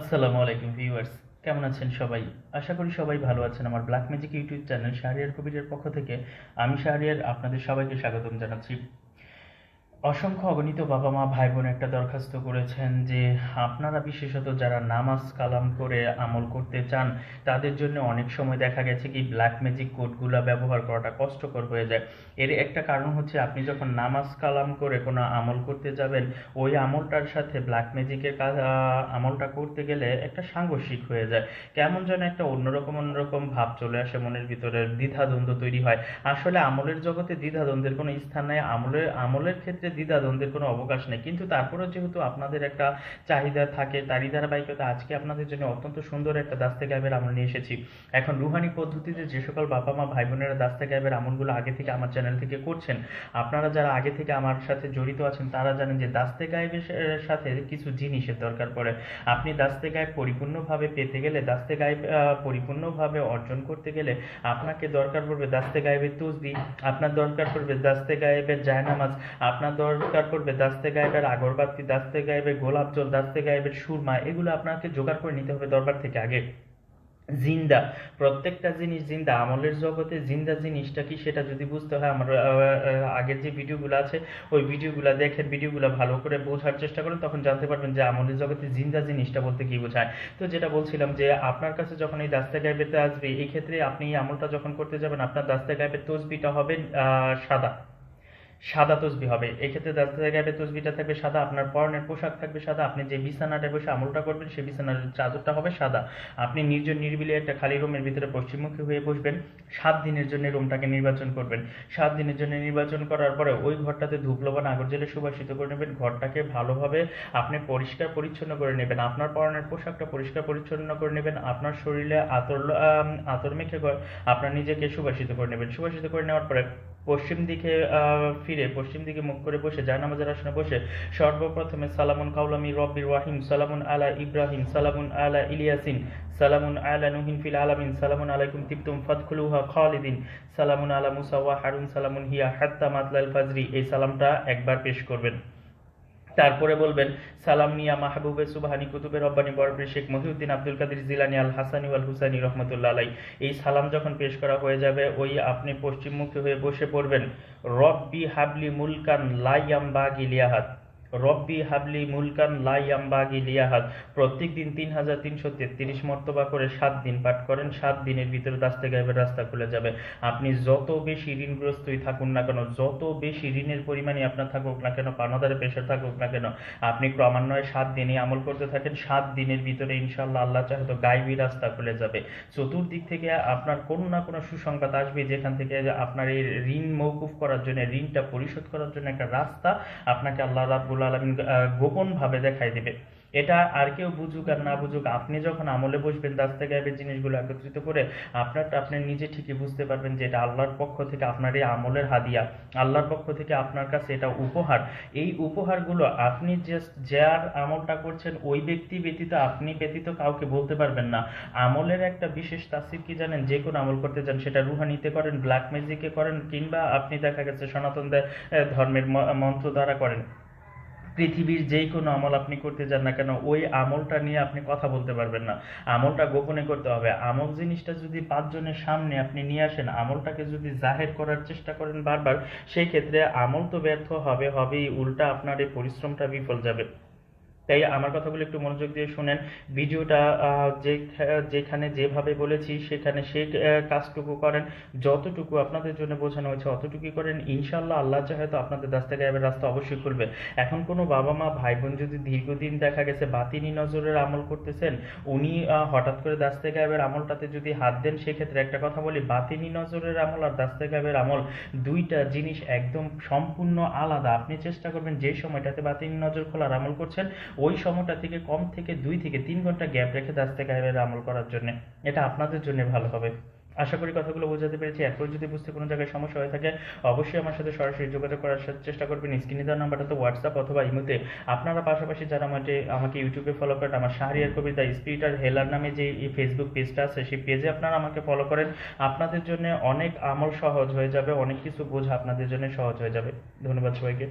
আসসালামু আলাইকুম ভিউয়ার্স, কেমন আছেন সবাই? আশা করি সবাই ভালো আছেন। আমার black magic YouTube channel Shahriar কবিরের পক্ষ থেকে আমি শাহরিয়ার, আপনাদের সবাইকে স্বাগতম জানাচ্ছি। অসংখ্য অগণিত বাবা মা ভাই বোন একটা দরখাস্ত করেছেন যে আপনারা বিশেষত যারা নামাজ কালাম করে আমল করতে চান, তাদের জন্য অনেক সময় দেখা গেছে কি ব্ল্যাক ম্যাজিক কোডগুলো ব্যবহার করাটা কষ্টকর হয়ে যায়। এর একটা কারণ হচ্ছে আপনি যখন নামাজ কালাম করে কোনো আমল করতে যাবেন, ওই আমলটার সাথে ব্ল্যাক ম্যাজিকের কাজ আমলটা করতে গেলে একটা সাংঘর্ষিক হয়ে যায়। কেমন যেন একটা অন্যরকম অন্যরকম ভাব চলে আসে মনের ভিতরে, দ্বিধাদ্বন্দ্ব তৈরি হয়। আসলে আমলের জগতে দ্বিধাদ্বন্দ্বের কোনো স্থান নেই। আমলের আমলের ক্ষেত্রে দ্বিধাদ্বন্দ্বের কোনো অবকাশ নেই। কিন্তু তারপরেও যেহেতু আপনাদের একটা চাহিদা থাকে, তারই ধারাবাহিকতা, আজকে আপনাদের জন্য অত্যন্ত সুন্দর একটা দাস্তে গায়েবের আমল নিয়ে এসেছি। এখন রুহানি পদ্ধতিতে যে সকল বাবা মা ভাই বোনেরা দাস্তে গায়েবের আমলগুলো আগে থেকে আমার চ্যানেল থেকে করছেন, আপনারা যারা আগে থেকে আমার সাথে জড়িত আছেন, তারা জানেন যে দাস্তে গায়েবের সাথে কিছু জিনিসের দরকার পড়ে। আপনি দাস্তে গায়েব পরিপূর্ণভাবে পেতে গেলে, দাস্তে গায়েব পরিপূর্ণভাবে অর্জন করতে গেলে আপনাকে দরকার পড়বে দাস্তে গায়েবের তসবি আপনার দরকার পড়বে দাস্তে গায়েবের জায়নামাজ, আপনার দরকার পড়বে দাস্তে গায়েবের আগরবাতি দাস্তে গায়েবের গোলাপ জল দাস্তে গায়েবের সুরমা, এগুলো আপনাকে জোগাড় করে নিতে হবে দরবার থেকে আগে। জিন্দা, প্রত্যেকটা জিনিস জিন্দা, আমলের জগতে জিন্দা জিনিসটা কি সেটা যদি বুঝতে হয়, আমার আগের যে ভিডিওগুলো আছে, ওই ভিডিওগুলো দেখেন ভিডিওগুলো ভালো করে বোঝার চেষ্টা করেন, তখন জানতে পারবেন যে আমলের জগতে জিন্দা জিনিসটা বলতে কি বোঝায়। তো যেটা বলছিলাম যে আপনার কাছে যখন এই দাস্তে গায়েবেতে আসবে এই ক্ষেত্রে আপনি এই আমলটা যখন করতে যাবেন, আপনার দাস্তে গায়েবের তসবিটা হবে সাদা। সাদা তসবি হবে। এক্ষেত্রে দাস্তে গায়েবের তসবিটা থাকবে সাদা, আপনার পরনের পোশাক থাকবে সাদা, আপনি যে বিছানাটা বসে আমলটা করবেন সেই বিছানার চাদরটা হবে সাদা। আপনি নির্জন নিরিবিলি একটা খালি রুমের ভিতরে পশ্চিমমুখী হয়ে বসবেন, সাত দিনের জন্য রুমটাকে নির্বাচন করবেন। সাত দিনের জন্য নির্বাচন করার পরে ওই ঘরটাতে ধূপ লবণ আগর জেলে সুবাসিত করে নেবেন, ঘরটাকে ভালোভাবে আপনি পরিষ্কার পরিচ্ছন্ন করে নেবেন, আপনার পরনের পোশাকটা পরিষ্কার পরিচ্ছন্ন করে নেবেন, আপনার শরীরে আতর আতর মেখে আপনার নিজেকে সুবাসিত করে নেবেন। সুবাসিত করে নেওয়ার পরে পশ্চিম দিকে ফিরে, পশ্চিম দিকে মুখ করে বসে জায়নামাজের আসনে বসে, সর্বপ্রথমে সালামুন কাউলামি রব্বির ওয়াহিম সালামুন আলা ইব্রাহিম, সালামুন আলা ইলিয়াসিন, সালামুন আলা নুহিন ফিল আলামিন, সালামুন আলাইকুম তিবতুম ফাদখুলুহা খালিদিন, সালামুন আলা মুসা ওয়া হারুন, সালামুন হিয়া হাত্তা মাতলাল ফাজরি। এই সালামটা একবার পেশ করবেন। তারপরে বলবেন, সালাম মিয়া মাহবুবে সুবাহানি কুতুবে রব্বানি বরবরি শেখ মহিউদ্দিন আব্দুল কাদির জিলানি আল হাসানি আল হুসাইনি রহমতুল্লাহ আলাই এই সালাম যখন পেশ করা হয়ে যাবে, ওই আপনি পশ্চিমমুখী হয়ে বসে পড়বেন, রব্বি হাবলি মুলকান লাইয়াম বাগি লিয়াহাত রব্বি হাবলি মুলকান লাই বাগি লিয়াহাত প্রত্যেক দিন তিন হাজার তিনশো তেত্রিশ মর্তবা করে সাত দিন পাঠ করেন, সাত দিনের ভিতরে দাস্তে গায়েবের রাস্তা খুলে যাবে। আপনি যত বেশি ঋণগ্রস্তই থাকুন না কেন, যত বেশি ঋণের পরিমাণই আপনার থাকুক না কেন, পানাদারে প্রেশার থাকুক না কেন, আপনি ক্রমান্বয়ে সাত দিনই আমল করতে থাকেন, সাত দিনের ভিতরে ইনশাল্লাহ আল্লাহ চাহে তো গাইবি রাস্তা খুলে যাবে। চতুর্দিক থেকে আপনার কোনো না কোনো সুসংবাদ আসবে, যেখান থেকে আপনার এই ঋণ মৌকুফ করার জন্য, ঋণটা পরিশোধ করার জন্য একটা রাস্তা আপনাকে আল্লাহ রাব্বুল আলমিন গোপন ভাবে দেখাই দেবে। এটা আর কেউ বুঝুক আর না বুঝুক, আপনি যখন আমলে বসবেন, দাস থেকে গায়েবের জিনিসগুলো একত্রিত করে আপনার, আপনি নিজে ঠিকই বুঝতে পারবেন যে এটা আল্লাহর পক্ষ থেকে আপনার এই আমলের হাদিয়া, আল্লাহর পক্ষ থেকে আপনার কাছে এটা উপহার। এই উপহারগুলো আপনি জাস্ট যার আমলটা করছেন, ওই ব্যক্তি ব্যতীত আপনি ব্যতীত কাউকে বলতে পারবেন না। আমলের একটা বিশেষ তাসির কি জানেন? যে কোনো আমল করতে চান, সেটা রুহানিতে করেন ব্ল্যাক ম্যাজিকে করেন, কিংবা আপনি দেখা গেছে সনাতন ধর্মের মন্ত্র দ্বারা করেন। পৃথিবীর যেই কোনো আমল আপনি করতে যান না কেন, ওই আমলটা নিয়ে আপনি কথা বলতে পারবেন না। আমলটা গোপনে করতে হবে। আমল জিনিসটা যদি পাঁচজনের সামনে আপনি নিয়ে আসেন, আমলটাকে যদি জাহের করার চেষ্টা করেন বারবার, সেই ক্ষেত্রে আমল তো ব্যর্থ হবে, হবেই, উল্টা আপনার এই পরিশ্রমটা বিফল যাবে। তাই আমার কথাগুলো একটু মনোযোগ দিয়ে শুনেন। ভিডিওটা যে যেখানে যেভাবে বলেছি সেখানে আহ, কাজটুকু করেন। যতটুকু আপনাদের জন্য বোঝানো হয়েছে অতটুকুই করেন। ইনশাল্লাহ আল্লাহ চাহে তো আপনাদের দাস্তে গায়েবের রাস্তা অবশ্যই খুলবে। এখন কোনো বাবা মা ভাই বোন যদি দীর্ঘদিন দেখা গেছে বাতিনি নজরের আমল করতেছেন উনি হঠাৎ করে দাস্তে গায়েবের আমলটাতে যদি হাত দেন সেক্ষেত্রে একটা কথা বলি বাতিনি নজরের আমল আর দাস্তে গায়েবের আমল দুইটা জিনিস একদম সম্পূর্ণ আলাদা। আপনি চেষ্টা করবেন যে সময়টাতে বাতিনি নজর খোলার আমল করছেন ওই সময়টা থেকে কম থেকে দুই থেকে তিন ঘণ্টা গ্যাপ রেখে দাস্তে গায়েবের আমল করার জন্য। এটা আপনাদের জন্য ভালো হবে। আশা করি কথাগুলো বোঝাতে পেরেছি। এরপর যদি বুঝতে কোনো জায়গায় সমস্যা হয়ে থাকে, অবশ্যই আমার সাথে সরাসরি যোগাযোগ করার চেষ্টা করবেন। স্ক্রিনে দেওয়ার নাম্বারটা তো হোয়াটসঅ্যাপ অথবা ইমোতে আপনারা পাশাপাশি যারা আমাকে আমাকে ইউটিউবে ফলো করেন, আমার শাহরিয়ার কবিতা স্পিরিটার হেলার নামে যে ফেসবুক পেজটা আছে, সেই পেজে আপনারা আমাকে ফলো করেন। আপনাদের জন্য অনেক আমল সহজ হয়ে যাবে। অনেক কিছু বোঝা আপনাদের জন্য সহজ হয়ে যাবে। ধন্যবাদ সবাইকে।